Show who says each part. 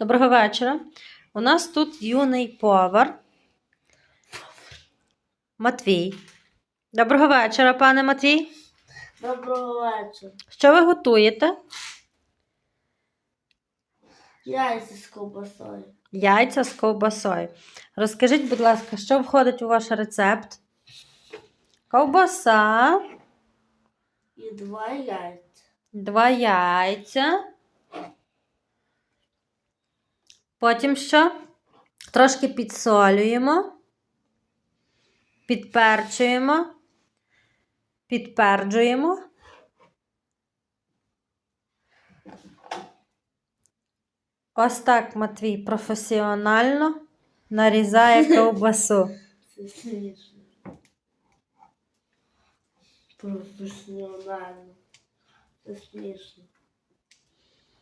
Speaker 1: Доброго вечора. У нас тут юний повар. Матвій. Доброго вечора, пане Матвій.
Speaker 2: Доброго вечора.
Speaker 1: Що ви готуєте?
Speaker 2: Яйця з ковбасою.
Speaker 1: Яйця з ковбасою. Розкажіть, будь ласка, що входить у ваш рецепт? Ковбаса,
Speaker 2: І два яйця.
Speaker 1: два яйця. Потім що? Трошки підсолюємо, підперчуємо, підперджуємо. Ось так Матвій професіонально нарізає ковбасу.
Speaker 2: Це смішно. Професіонально. Це смішно.